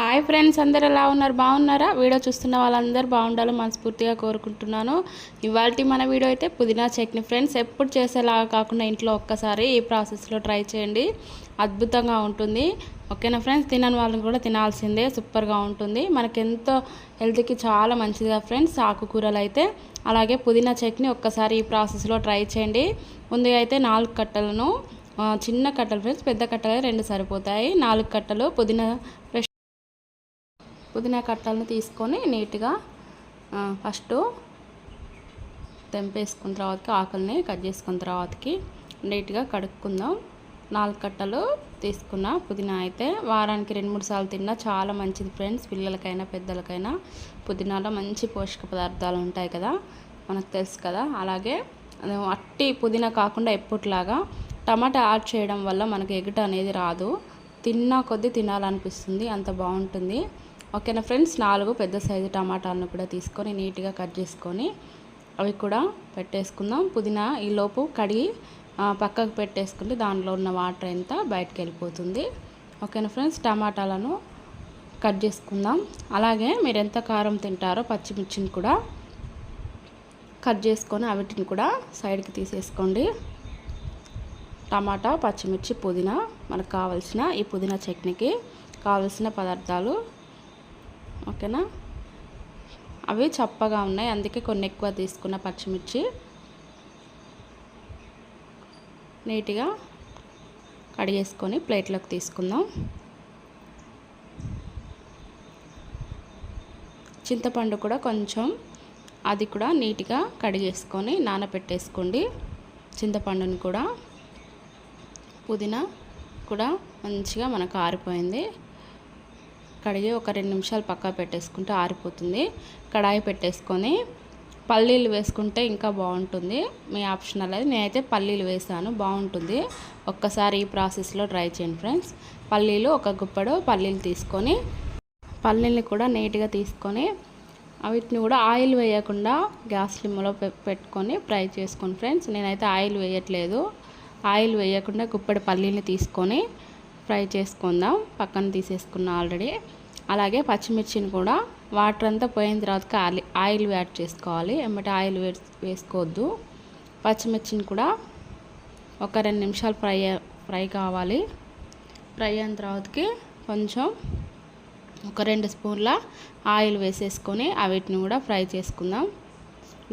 Hi friends అందరు ఎలా ఉన్నారు? బాగున్నారా? వీడియో చూస్తున్న వాళ్ళందరూ బాగుండాలి మనస్ఫూర్తిగా కోరుకుంటున్నాను. ఇవాళ మన వీడియో అయితే పుదీనా చట్నీ. ఫ్రెండ్స్ ఎప్పుడు చేసేలాగా కాకుండా ఇంట్లో ఒక్కసారి ఈ ప్రాసెస్లో ట్రై చేయండి. అద్భుతంగా ఉంటుంది. ఓకేనా ఫ్రెండ్స్ తినని వాళ్ళని కూడా తినాల్సిందే. సూపర్గా ఉంటుంది. మనకి ఎంతో హెల్త్కి చాలా మంచిదిగా ఫ్రెండ్స్ ఆకుకూరలు అయితే. అలాగే పుదీనా చట్నీ ఒక్కసారి ఈ ప్రాసెస్లో ట్రై చేయండి. ముందుగా అయితే నాలుగు కట్టలను చిన్న కట్టలు ఫ్రెండ్స్ పెద్ద కట్టలు రెండు సరిపోతాయి. నాలుగు కట్టలు పుదీనా ఫ్రెష్ పుదీనా కట్టలను తీసుకొని నీట్గా ఫస్ట్ తెంపేసుకున్న తర్వాతకి ఆకుల్ని కట్ చేసుకున్న తర్వాతకి నీట్గా కడుక్కుందాం. నాలుగు కట్టలు తీసుకున్న పుదీనా అయితే వారానికి రెండు మూడు సార్లు తిన్నా చాలా మంచిది ఫ్రెండ్స్. పిల్లలకైనా పెద్దలకైనా పుదీనాలో మంచి పోషక పదార్థాలు ఉంటాయి కదా మనకు తెలుసు కదా. అలాగే అట్టి పుదీనా కాకుండా ఎప్పుట్లాగా టమాటా యాడ్ చేయడం వల్ల మనకు ఎగుట అనేది రాదు. తిన్నా కొద్దీ తినాలనిపిస్తుంది అంత బాగుంటుంది. ఓకేనా ఫ్రెండ్స్? నాలుగు పెద్ద సైజు టమాటాలను కూడా తీసుకొని నీట్గా కట్ చేసుకొని అవి కూడా పెట్టేసుకుందాం. పుదీనా ఈ లోపు కడిగి పక్కకు పెట్టేసుకుంటే దానిలో ఉన్న వాటర్ ఎంత బయటకు వెళ్ళిపోతుంది. ఓకేనా ఫ్రెండ్స్? టమాటాలను కట్ చేసుకుందాం. అలాగే మీరు ఎంత కారం తింటారో పచ్చిమిర్చిని కూడా కట్ చేసుకొని అవిటిని కూడా సైడ్కి తీసేసుకోండి. టమాటా పచ్చిమిర్చి పుదీనా మనకు కావాల్సిన ఈ పుదీనా చట్నీకి కావాల్సిన పదార్థాలు ఓకేనా? అవి చప్పగా ఉన్నాయి. అందుకే కొన్ని ఎక్కువ తీసుకున్న పచ్చిమిర్చి. నీట్గా కడిగేసుకొని ప్లేట్లోకి తీసుకుందాం. చింతపండు కూడా కొంచెం అది కూడా నీట్గా కడిగేసుకొని నానబెట్టేసుకోండి చింతపండుని కూడా పుదీనా కూడా మంచిగా మనకు ఆరిపోయింది. కడిగి ఒక రెండు నిమిషాలు పక్కా పెట్టేసుకుంటే ఆరిపోతుంది. కడాయి పెట్టేసుకొని పల్లీలు వేసుకుంటే ఇంకా బాగుంటుంది. మీ ఆప్షనల్ అది నేనైతే పల్లీలు వేసాను బాగుంటుంది. ఒక్కసారి ఈ ప్రాసెస్లో ట్రై చేయండి ఫ్రెండ్స్. పల్లీలు ఒక గుప్పడు పల్లీలు తీసుకొని పల్లీల్ని కూడా నీట్గా తీసుకొని వీటిని కూడా ఆయిల్ వేయకుండా గ్యాస్ లిమ్లో పెట్టుకొని ఫ్రై చేసుకోండి ఫ్రెండ్స్. నేనైతే ఆయిల్ వేయట్లేదు. ఆయిల్ వేయకుండా గుప్పడి పల్లీని తీసుకొని ఫ్రై చేసుకుందాం. పక్కన తీసేసుకున్నా ఆల్రెడీ. అలాగే పచ్చిమిర్చిని కూడా వాటర్ అంతా పోయిన తర్వాత ఆయిల్ ఆయిల్ యాడ్ చేసుకోవాలి. ఎమ్మటి ఆయిల్ వేసుకోవద్దు. పచ్చిమిర్చిని కూడా ఒక రెండు నిమిషాలు ఫ్రై ఫ్రై కావాలి. ఫ్రై అయిన తర్వాతకి కొంచెం ఒక రెండు స్పూన్ల ఆయిల్ వేసేసుకొని అవిటిని కూడా ఫ్రై చేసుకుందాం.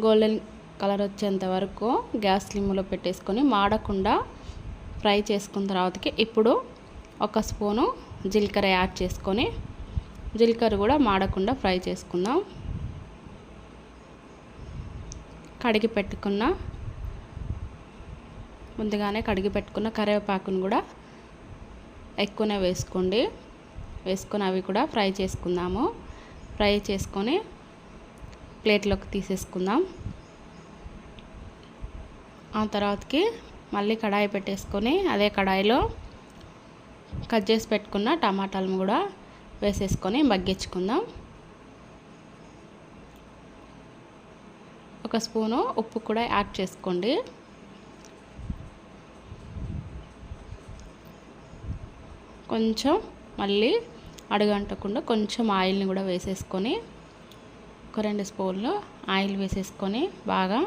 గోల్డెన్ కలర్ వచ్చేంత వరకు గ్యాస్ లిమ్లో పెట్టేసుకొని మాడకుండా ఫ్రై చేసుకున్న తర్వాతకి ఇప్పుడు ఒక స్పూను జీలకర్ర యాడ్ చేసుకొని జీలకర్ర కూడా మాడకుండా ఫ్రై చేసుకుందాం. కడిగి పెట్టుకున్న ముందుగానే కడిగి పెట్టుకున్న కరివేపాకును కూడా ఎక్కువనే వేసుకోండి. వేసుకొని అవి కూడా ఫ్రై చేసుకుందాము. ఫ్రై చేసుకొని ప్లేట్లోకి తీసేసుకుందాం. ఆ తర్వాతకి మళ్ళీ కడాయి పెట్టేసుకొని అదే కడాయిలో కట్ చేసి పెట్టుకున్న టమాటాలను కూడా వేసేసుకొని మగ్గించుకుందాం. ఒక స్పూను ఉప్పు కూడా యాడ్ చేసుకోండి. కొంచెం మళ్ళీ అడుగంటకుండా కొంచెం ఆయిల్ని కూడా వేసేసుకొని ఒక రెండు స్పూన్లు ఆయిల్ వేసేసుకొని బాగా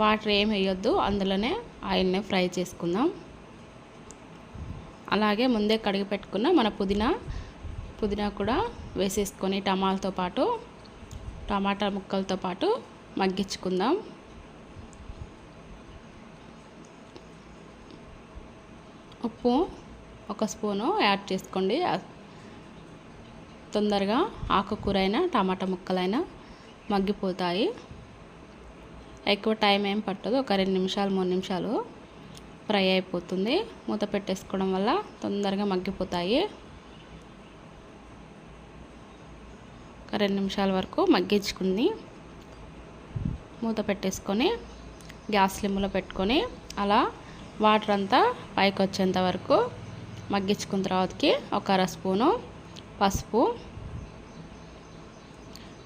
వాటర్ ఏం వేయొద్దు అందులోనే ఆయిల్ని ఫ్రై చేసుకుందాం. అలాగే ముందే కడిగి పెట్టుకున్న మన పుదీనా పుదీనా కూడా వేసేసుకొని టమాలతో పాటు టమాటా ముక్కలతో పాటు మగ్గించుకుందాం. ఉప్పు ఒక స్పూను యాడ్ చేసుకోండి. తొందరగా ఆకుకూర అయినా టమాటా ముక్కలైనా మగ్గిపోతాయి. ఎక్కువ టైం ఏం పట్టదు ఒక రెండు నిమిషాలు మూడు నిమిషాలు ఫ్రై అయిపోతుంది. మూత పెట్టేసుకోవడం వల్ల తొందరగా మగ్గిపోతాయి. ఒక రెండు నిమిషాల వరకు మగ్గించుకుంది మూత పెట్టేసుకొని గ్యాస్ లిమ్లో పెట్టుకొని అలా వాటర్ అంతా పైకి వచ్చేంత వరకు మగ్గించుకున్న తర్వాతకి ఒక అర స్పూను పసుపు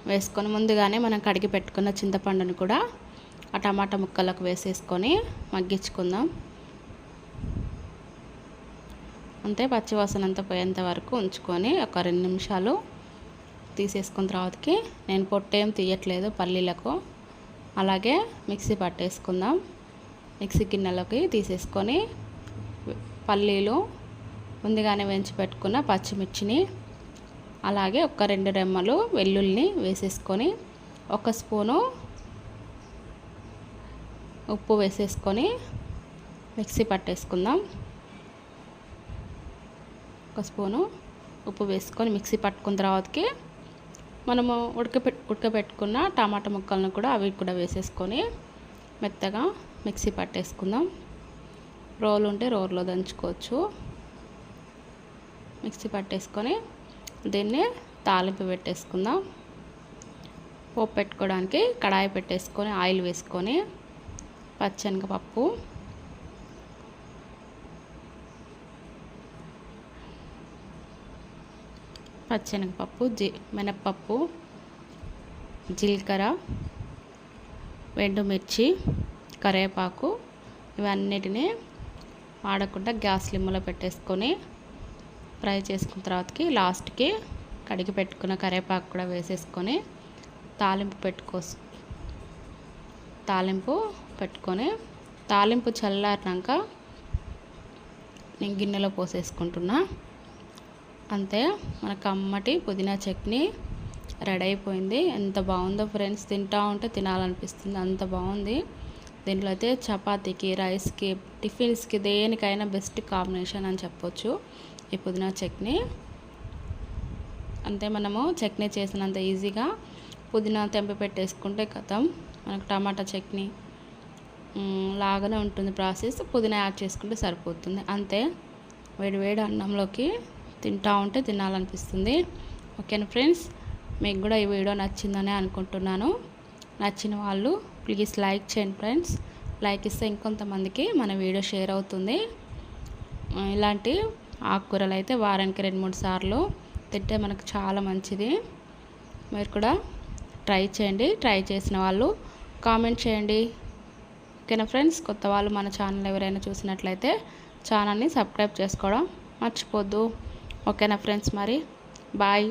వేసుకొని ముందుగానే మనం కడిగి పెట్టుకున్న చింతపండుని కూడా ఆ టమాటా ముక్కలకు వేసేసుకొని మగ్గించుకుందాం. అంతే పచ్చివాసన అంతా పోయేంత వరకు ఉంచుకొని ఒక రెండు నిమిషాలు తీసేసుకున్న తర్వాతకి నేను పొట్టేం తీయట్లేదు పల్లీలకు. అలాగే మిక్సీ పట్టేసుకుందాం. మిక్సీ గిన్నెలోకి తీసేసుకొని పల్లీలు ముందుగానే వేయించి పెట్టుకున్న పచ్చిమిర్చిని అలాగే ఒక రెండు రెమ్మలు వెల్లుల్ని వేసేసుకొని ఒక స్పూను ఉప్పు వేసేసుకొని మిక్సీ పట్టేసుకుందాం. ఒక స్పూను ఉప్పు వేసుకొని మిక్సీ పట్టుకున్న తర్వాతకి మనము ఉడకపెట్ ఉడకబెట్టుకున్న టమాటా ముక్కలను కూడా అవి కూడా వేసేసుకొని మెత్తగా మిక్సీ పట్టేసుకుందాం. రోలు ఉంటే రోల్లో దంచుకోవచ్చు. మిక్సీ పట్టేసుకొని దీన్ని తాలింపు పెట్టేసుకుందాం. పోపు పెట్టుకోవడానికి కడాయి పెట్టేసుకొని ఆయిల్ వేసుకొని పచ్చనగపప్పు పచ్చెనగపప్పు జీ మినప్పప్పు జీలకర్ర ఎండుమిర్చి కరివేపాకు ఇవన్నిటిని వాడకుండా గ్యాస్ లిమ్ములో పెట్టేసుకొని ఫ్రై చేసుకున్న తర్వాతకి లాస్ట్కి కడిగి పెట్టుకున్న కరివేపాకు కూడా వేసేసుకొని తాలింపు పెట్టుకో తాలింపు పెట్టుకొని తాలింపు చల్లారినాక నేను గిన్నెలో పోసేసుకుంటున్నా. అంతే మన కమ్మటి పుదీనా చట్నీ రెడీ అయిపోయింది. ఎంత బాగుందో ఫ్రెండ్స్ తింటా ఉంటే తినాలనిపిస్తుంది. అంత బాగుంది. దీంట్లో అయితే చపాతీకి రైస్కి టిఫిన్స్కి దేనికైనా బెస్ట్ కాంబినేషన్ అని చెప్పొచ్చు ఈ పుదీనా చట్నీ. అంతే మనము చట్నీ చేసినంత ఈజీగా పుదీనా తెంపి పెట్టేసుకుంటే కథం. మనకు టమాటా చట్నీ లాగానే ఉంటుంది ప్రాసెస్. పుదీనా యాడ్ చేసుకుంటే సరిపోతుంది. అంతే వేడి వేడి అన్నంలోకి తింటూ ఉంటే తినాలనిపిస్తుంది. ఓకేనా ఫ్రెండ్స్? మీకు కూడా ఈ వీడియో నచ్చిందని అనుకుంటున్నాను. నచ్చిన వాళ్ళు ప్లీజ్ లైక్ చేయండి ఫ్రెండ్స్. లైక్ ఇస్తే ఇంకొంతమందికి మన వీడియో షేర్ అవుతుంది. ఇలాంటి ఆకుకూరలు అయితే వారానికి రెండు మూడు సార్లు తింటే మనకు చాలా మంచిది. మీరు కూడా ట్రై చేయండి. ట్రై చేసిన వాళ్ళు కామెంట్ చేయండి. ఓకేనా ఫ్రెండ్స్? కొత్త వాళ్ళు మన ఛానల్ ఎవరైనా చూసినట్లయితే ఛానల్ని సబ్స్క్రైబ్ చేసుకోవడం మర్చిపోద్దు. ఓకేనా ఫ్రెండ్స్ మరి బాయ్